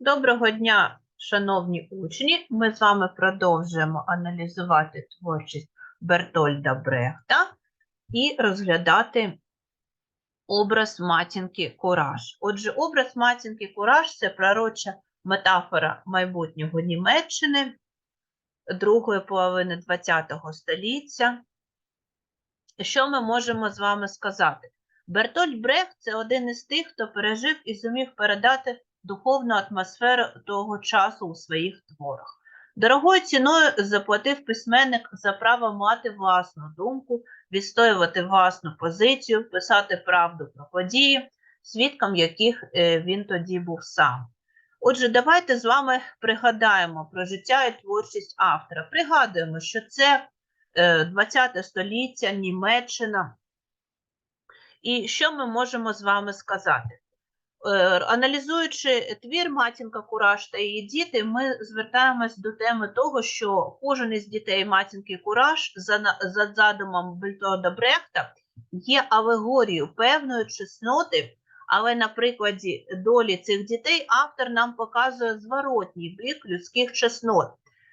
Доброго дня, шановні учні! Ми з вами продовжуємо аналізувати творчість Бертольда Брехта і розглядати образ матінки Кураж. Отже, образ матінки Кураж це пророча метафора майбутнього Німеччини другої половини ХХ століття. Що ми можемо з вами сказати? Бертольд Брехт – це один із тих, хто пережив і зумів передати духовну атмосферу того часу у своїх творах. Дорогою ціною заплатив письменник за право мати власну думку, відстоювати власну позицію, писати правду про події, свідком яких е, він тоді був сам. Отже, давайте з вами пригадаємо про життя і творчість автора. Пригадуємо, що це ХХ століття, Німеччина. І що ми можемо з вами сказати? Е, Аналізуючи твір Матінка Кураж та її діти, ми звертаємось до теми того, що кожен із дітей Матінки Кураж за, задумом Бельтода Брехта є алегорією певної чесноти, але на прикладі долі цих дітей автор нам показує зворотній бік людських чеснот,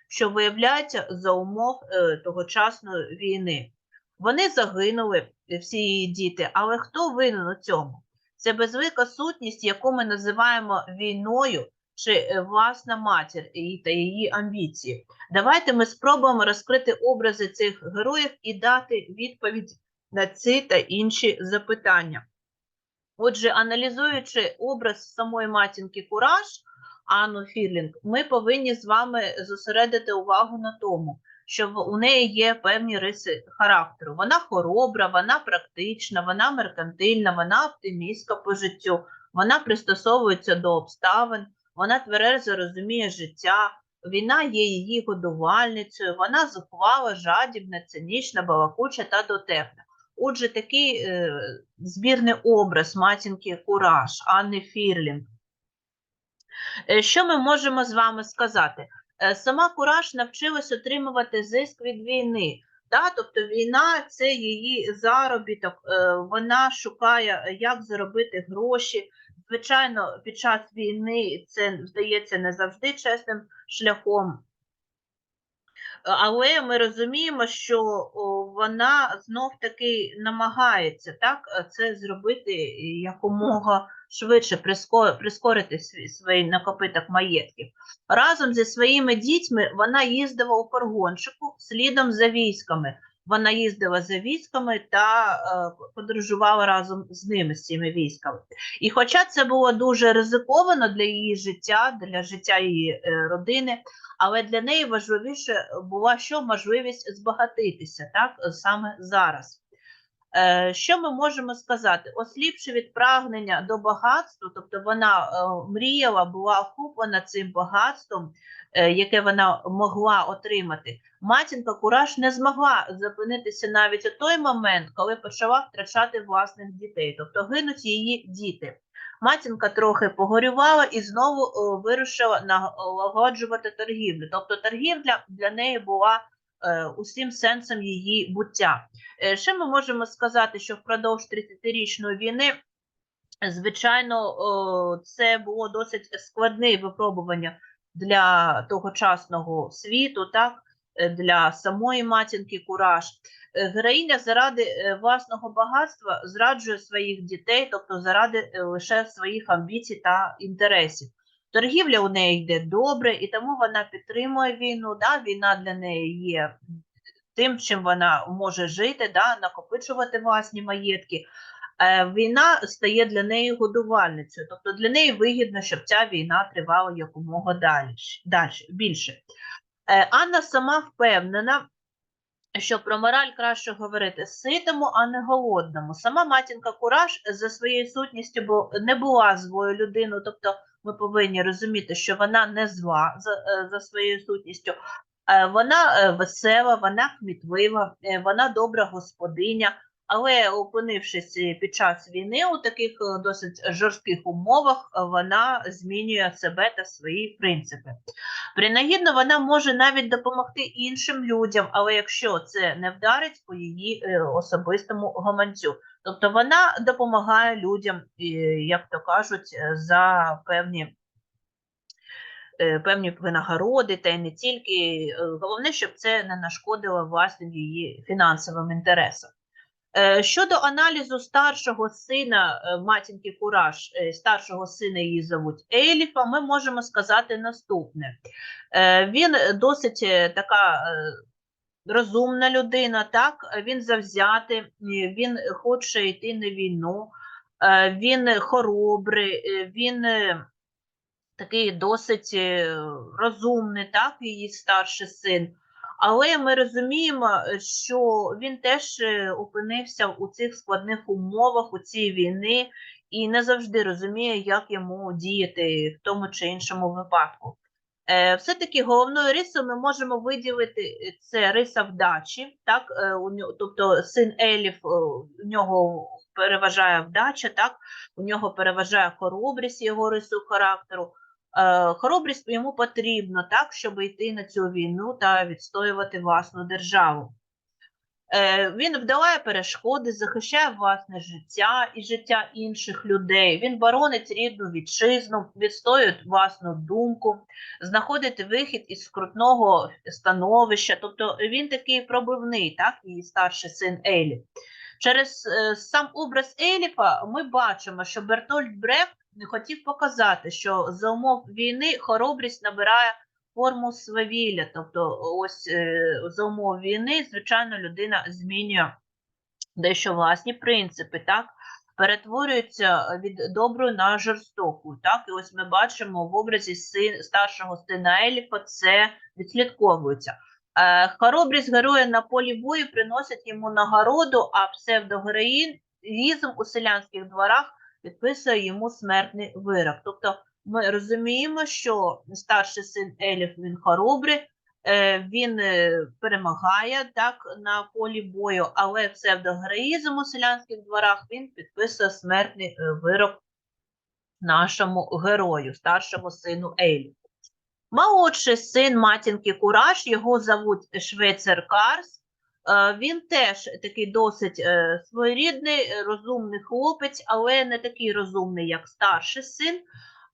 що виявляється за умов е, тогочасної війни. Вони загинули, всі її діти, але хто винен у цьому? Це безлика сутність, яку ми називаємо війною чи е, власна матір та її амбіції. Давайте ми спробуємо розкрити образи цих героїв і дати відповідь на ці та інші запитання. Отже, аналізуючи образ самої матінки Кураж, Анну Фірлінг, ми повинні з вами зосередити увагу на тому, що у неї є певні риси характеру. Вона хоробра, вона практична, вона меркантильна, вона оптимістка по життю, вона пристосовується до обставин, вона тверезо розуміє життя, війна є її годувальницею, вона зухвала, жадібна, цинічна, балакуча та дотепна. Отже, такий е, збірний образ матінки Кураж, Анни Фірлінг. Е, Що ми можемо з вами сказати? Е, Сама Кураж навчилась отримувати зиск від війни. Да? Тобто війна це її заробіток, е, вона шукає, е, як заробити гроші. Звичайно, під час війни це здається не завжди чесним шляхом. Але ми розуміємо, що вона знов таки намагається так, це зробити якомога швидше, приско- прискорити свій, накопиток маєтків. Разом зі своїми дітьми вона їздила у фургончику слідом за військами. Вона їздила за військами та е, подорожувала разом з ними, з цими військами. І хоча це було дуже ризиковано для її життя, для життя її е, родини, але для неї важливіше була що можливість збагатитися так саме зараз. Е, Що ми можемо сказати? Осліпши від прагнення до багатства, тобто вона е, мріяла, була охоплена цим багатством, е, яке вона могла отримати. Матінка Кураж не змогла зупинитися навіть у той момент, коли почала втрачати власних дітей, тобто гинуть її діти. Матінка трохи погорювала і знову вирішила налагоджувати торгівлю. Тобто торгівля для неї була усім сенсом її буття. Е, Ще ми можемо сказати, що впродовж 30-річної війни, звичайно, це було досить складне випробування для тогочасного світу, так, е, для самої матінки Кураж. Е, Героїня заради е, власного багатства зраджує своїх дітей, тобто заради е, лише своїх амбіцій та інтересів. Торгівля у неї йде добре, і тому вона підтримує війну. Да? Війна для неї є тим, чим вона може жити, да? накопичувати власні маєтки. Е, Війна стає для неї годувальницею, тобто для неї вигідно, щоб ця війна тривала якомога далі, далі більше. Е, Анна сама впевнена, що про мораль краще говорити ситому, а не голодному. Сама матінка Кураж за своєю сутністю не була злою людиною, тобто ми повинні розуміти, що вона не зла за, е, за своєю сутністю. Е, Вона е, весела, вона кмітлива, вона добра господиня. Але опинившись під час війни у таких досить жорстких умовах, вона змінює себе та свої принципи. Принагідно вона може навіть допомогти іншим людям, але якщо це не вдарить по її особистому гаманцю. Тобто вона допомагає людям, як то кажуть, е, за певні е, певні винагороди, та й не тільки. Е, Головне, щоб це не нашкодило власним її фінансовим інтересам. Щодо аналізу старшого сина матінки Кураж, старшого сина її зовуть Еліфа, ми можемо сказати наступне. Він досить така розумна людина, так, він завзятий, е, він хоче йти на війну, е, він хоробрий, е, він такий досить розумний, так, її старший син. Але ми розуміємо, що він теж опинився у цих складних умовах у цій війни і не завжди розуміє, як йому діяти в тому чи іншому випадку. Е, Все-таки головною рисою ми можемо виділити е, це риса вдачі, так, е, тобто син Елів, е, у нього переважає вдача, так, у нього переважає хоробрість його рису характеру. Хоробрість йому потрібно, так, щоб йти на цю війну та відстоювати власну державу. Е, Він вдолає перешкоди, захищає власне життя і життя інших людей. Він боронить рідну вітчизну, відстоює власну думку, знаходить вихід із скрутного становища. Тобто він такий пробивний, так, її старший син Елі. Через е, сам образ Еліфа ми бачимо, що Бертольд Брехт хотів показати, що за умов війни хоробрість набирає форму свавілля. Тобто, ось е, за умов війни, звичайно, людина змінює дещо власні принципи, так? Перетворюється від доброї на жорстоку. Так, і ось ми бачимо в образі син, старшого сина Еліфа це відслідковується. Е, хоробрість героя на полі бою приносить йому нагороду, а псевдогероїзм у селянських дворах підписує йому смертний вирок. Тобто ми розуміємо, що старший син Еліф він хоробрий, е, він е, перемагає так на полі бою, але псевдогероїзм у селянських дворах він підписує смертний е, вирок нашому герою, старшому сину Еліфу. Молодший син матінки Кураж, його зовуть Швейцер Карс. Він теж такий досить своєрідний, розумний хлопець, але не такий розумний, як старший син.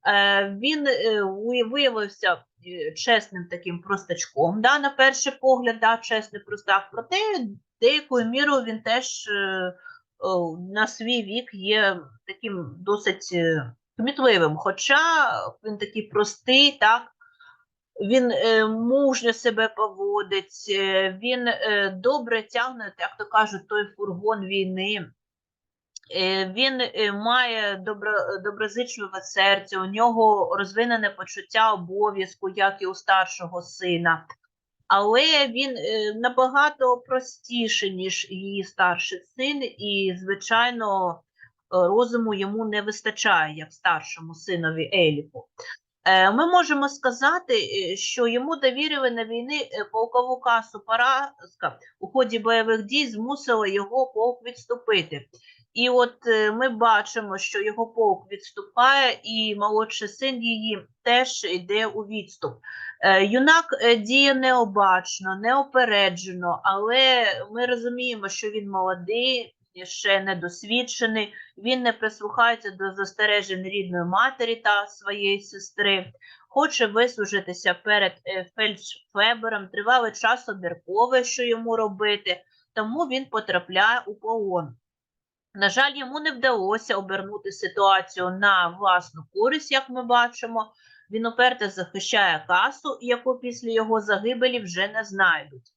Е, Він е, виявився е, чесним таким простачком, да, на перший погляд, да, чесний простак, проте деякою мірою він теж на свій вік є таким досить кмітливим. Хоча він такий простий, так, він мужньо себе поводить, він добре тягне, як то кажуть, той фургон війни. Е, Він е, має добро, доброзичливе серце, у нього розвинене почуття обов'язку, як і у старшого сина. Але він е, набагато простіший, ніж її старший син, і, звичайно, е, розуму йому не вистачає, як старшому синові Еліфу. Е, Ми можемо сказати, е, що йому довірили на війни е, полкову касу поразка у ході бойових дій змусила його полк відступити. І от е, ми бачимо, що його полк відступає, і молодший син її теж йде у відступ. Е, Юнак е, діє необачно, неопереджено, але ми розуміємо, що він молодий, ще недосвідчений, він не прислухається до застережень рідної матері та своєї сестри, хоче вислужитися перед фельдфебером, тривалий час обмірковує, що йому робити, тому він потрапляє у полон. На жаль, йому не вдалося обернути ситуацію на власну користь, як ми бачимо. Він уперто захищає касу, яку після його загибелі вже не знайдуть.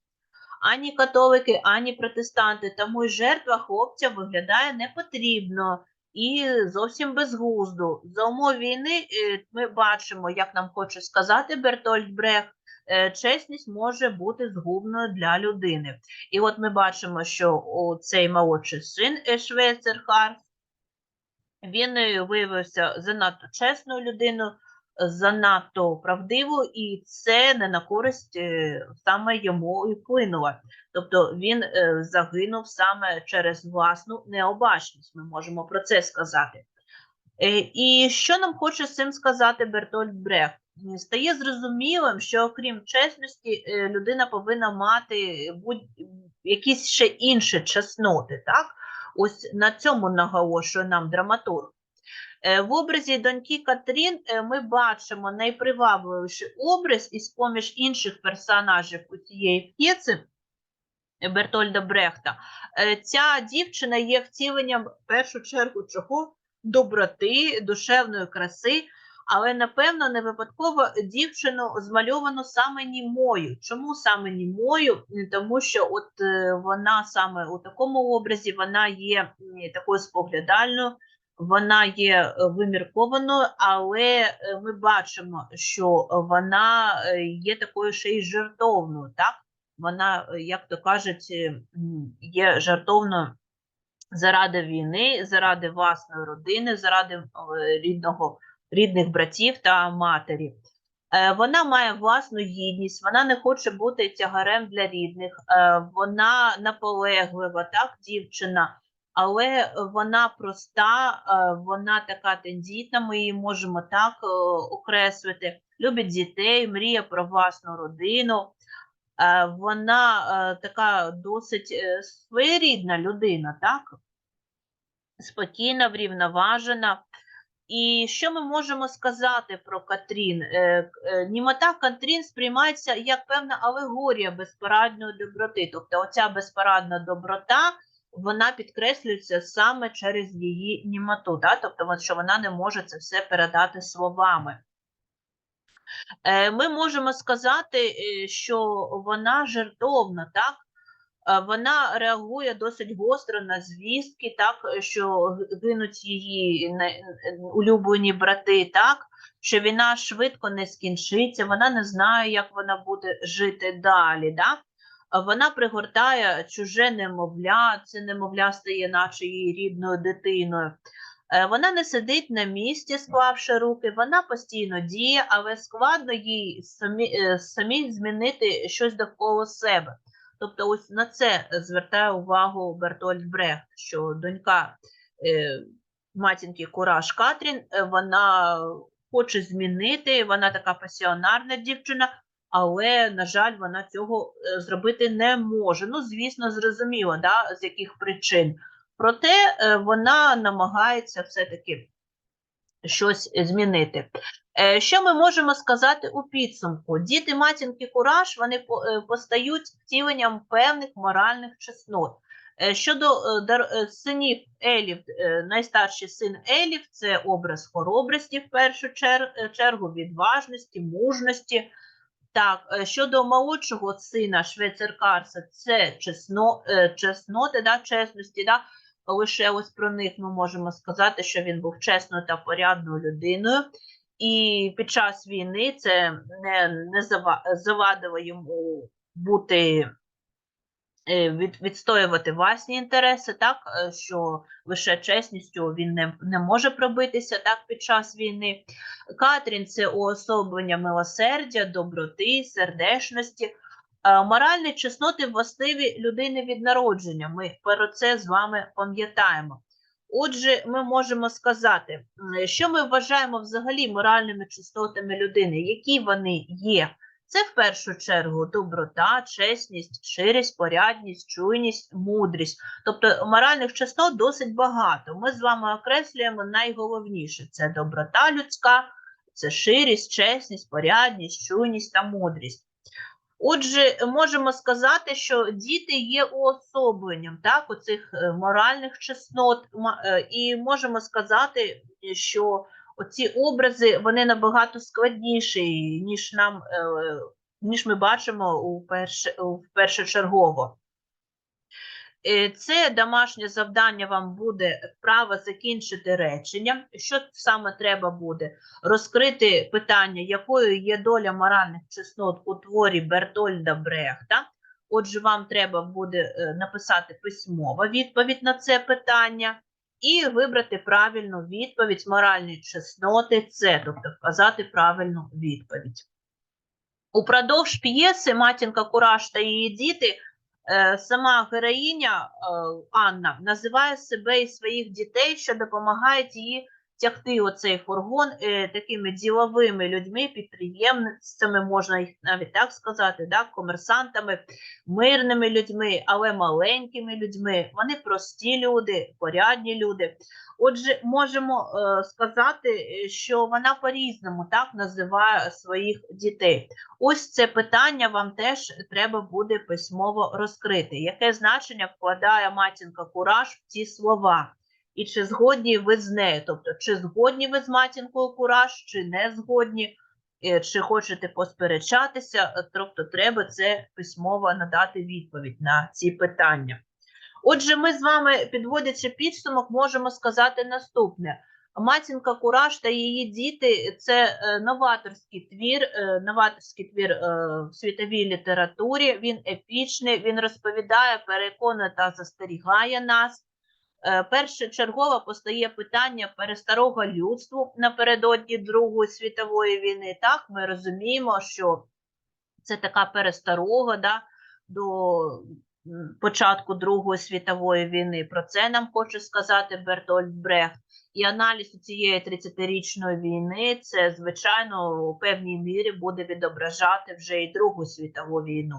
Ані католики, ані протестанти, тому й жертва хлопця виглядає непотрібно і зовсім безглуздо. За умов війни е, ми бачимо, як нам хоче сказати Бертольд Брех, чесність може бути згубною для людини. І от ми бачимо, що цей молодший син е, Харс, він е, виявився занадто чесною людиною, занадто правдивою, і це не на користь е, саме йому і вплинуло. Тобто він е, загинув саме через власну необачність, ми можемо про це сказати. Е, І що нам хоче з цим сказати Бертольд Брехт? Стає зрозумілим, що окрім чесності, е, людина повинна мати будь якісь ще інші чесноти. Так? Ось на цьому наголошує нам драматург. Е, В образі доньки Катрін е, ми бачимо найпривабливіший образ із поміж інших персонажів у цієї е, Бертольда Брехта. Ця дівчина є втіленням в першу чергу чого? Доброти, душевної краси, але напевно не випадково дівчину змальовано саме німою. Чому саме німою? Тому що от е, вона саме у такому образі вона є такою споглядальною, вона є е, виміркованою, але е, ми бачимо, що вона є такою ще й жертовною, так? Вона, як то кажуть, є жертовною заради війни, заради власної родини, заради рідного, рідних братів та матері. Е, Вона має власну гідність, вона не хоче бути тягарем для рідних, е, вона наполеглива, так, дівчина, але вона проста, е, вона така тендітна, ми її можемо так окреслити. Любить дітей, мріє про власну родину. Вона така досить своєрідна людина, так? Спокійна, врівноважена. І що ми можемо сказати про Катрін? Е, е, Німота Катрін сприймається як певна алегорія безпорадної доброти. Тобто оця безпорадна доброта, вона підкреслюється саме через її німоту, да? тобто що вона не може це все передати словами. Е, Ми можемо сказати, що вона жертовна, так? Е, Вона реагує досить гостро на звістки, так е, що гинуть її е, улюблені брати, так що війна швидко не скінчиться, вона не знає, як вона буде жити далі. Да? Вона пригортає чуже немовля, це немовля стає наче її рідною дитиною. Вона не сидить на місці, склавши руки, вона постійно діє, але складно їй самі, самій змінити щось довкола себе. Тобто, ось на це звертає увагу Бертольд Брехт, що донька е, матінки Кураж Катрін, е, вона хоче змінити, вона така пасіонарна дівчина, але, на жаль, вона цього е, зробити не може. Ну, звісно, зрозуміло, да, з яких причин. Проте вона намагається все-таки щось змінити. Е, Що ми можемо сказати у підсумку? Діти матінки Кураж вони е, постають втіленням певних моральних чеснот. Е, Щодо синів Елів, найстарший син Елів це образ хоробрості в першу чергу, відважності, мужності. Так, щодо молодшого сина Швейцаркарса, це чесно, чесноти, да, чесності. Да? Лише ось про них ми можемо сказати, що він був чесною та порядною людиною. І під час війни це не, не завадило йому бути е, від, відстоювати власні інтереси, так е, що лише чесністю він не, не може пробитися так під час війни. Катрін це уособлення милосердя, доброти, сердечності. Е, Моральні чесноти властиві людини від народження. Ми про це з вами пам'ятаємо. Отже, ми можемо сказати, що ми вважаємо взагалі моральними чеснотами людини, які вони є. Це в першу чергу доброта, чесність, щирість, порядність, чуйність, мудрість. Тобто моральних чеснот досить багато. Ми з вами окреслюємо найголовніше: це доброта людська, це ширість, чесність, порядність, чуйність та мудрість. Отже, можемо сказати, що діти є уособленням так, оцих е, моральних чеснот, е, і можемо сказати, що оці образи вони набагато складніші, ніж нам е, ніж ми бачимо у перше, у першочергово. Е, Це домашнє завдання вам буде вправо закінчити речення. Що саме треба буде? Розкрити питання, якою є доля моральних чеснот у творі Бертольда Брехта. Отже, вам треба буде е, написати письмова відповідь на це питання і вибрати правильну відповідь моральні чесноти це, тобто вказати правильну відповідь. Упродовж п'єси Матінка Кураж та її діти сама героїня е, Анна називає себе і своїх дітей, що допомагають її тягти оцей фургон е, такими діловими людьми, підприємцями, можна їх навіть так сказати, да, комерсантами, мирними людьми, але маленькими людьми. Вони прості люди, порядні люди. Отже, можемо е, сказати, е, що вона по-різному так називає своїх дітей. Ось це питання вам теж треба буде письмово розкрити. Яке значення вкладає матінка Кураж в ці слова? І чи згодні ви з нею? Тобто, чи згодні ви з матінкою Кураж, чи не згодні, е, чи хочете посперечатися, е, тобто треба це письмово надати відповідь на ці питання. Отже, ми з вами, підводячи підсумок, можемо сказати наступне. Матінка Кураж та її діти це е, новаторський твір, новаторський твір в світовій літературі. Він епічний, він розповідає, переконує та застерігає нас. Е, Першочергово постає питання перестарого людству напередодні Другої світової війни. Так, ми розуміємо, що це така пересторога да, до початку Другої світової війни. Про це нам хоче сказати Бертольд Брехт. І аналіз цієї 30-річної війни це, звичайно, у певній мірі буде відображати вже і Другу світову війну.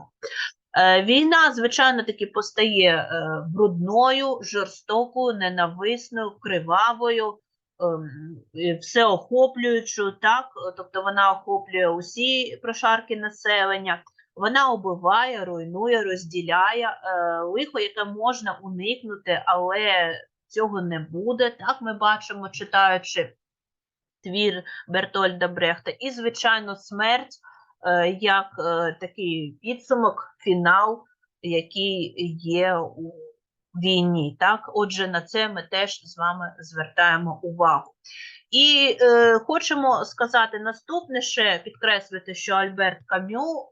Е, Війна, звичайно, таки постає е, брудною, жорстокою, ненависною, кривавою, ем, всеохоплюючою, так, тобто вона охоплює усі прошарки населення, вона убиває, руйнує, розділяє е, лихо, яке можна уникнути, але цього не буде. Так ми бачимо, читаючи твір Бертольда Брехта, і, звичайно, смерть як е, такий підсумок, фінал, який є у війні. Так, отже, на це ми теж з вами звертаємо увагу. І е, хочемо сказати наступне ще підкреслити, що Альберт Камю,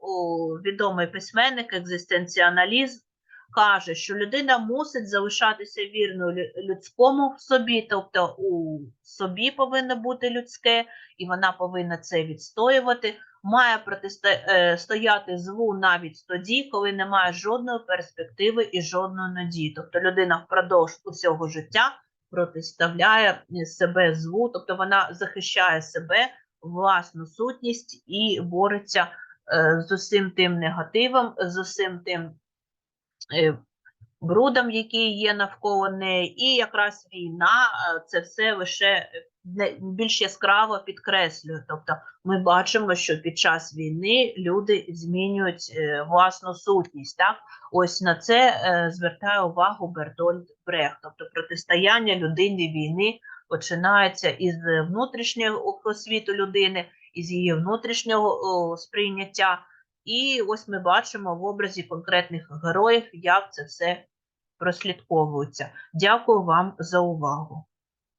відомий письменник, екзистенціоналіст, каже, що людина мусить залишатися вірною людському в собі, тобто у собі повинно бути людське, і вона повинна це відстоювати. Має протистояти злу навіть тоді, коли немає жодної перспективи і жодної надії. Тобто людина впродовж усього життя протиставляє себе злу, тобто вона захищає себе, власну сутність і бореться е, з усім тим негативом, з усім тим е, брудом, який є навколо неї, і якраз війна е, це все лише більш яскраво підкреслює. Тобто ми бачимо, що під час війни люди змінюють е, власну сутність. Так, ось на це е, звертає увагу Бертольд Брехт. Тобто протистояння людини війни починається із внутрішнього світу людини, із її внутрішнього сприйняття. І ось ми бачимо в образі конкретних героїв, як це все прослідковується. Дякую вам за увагу.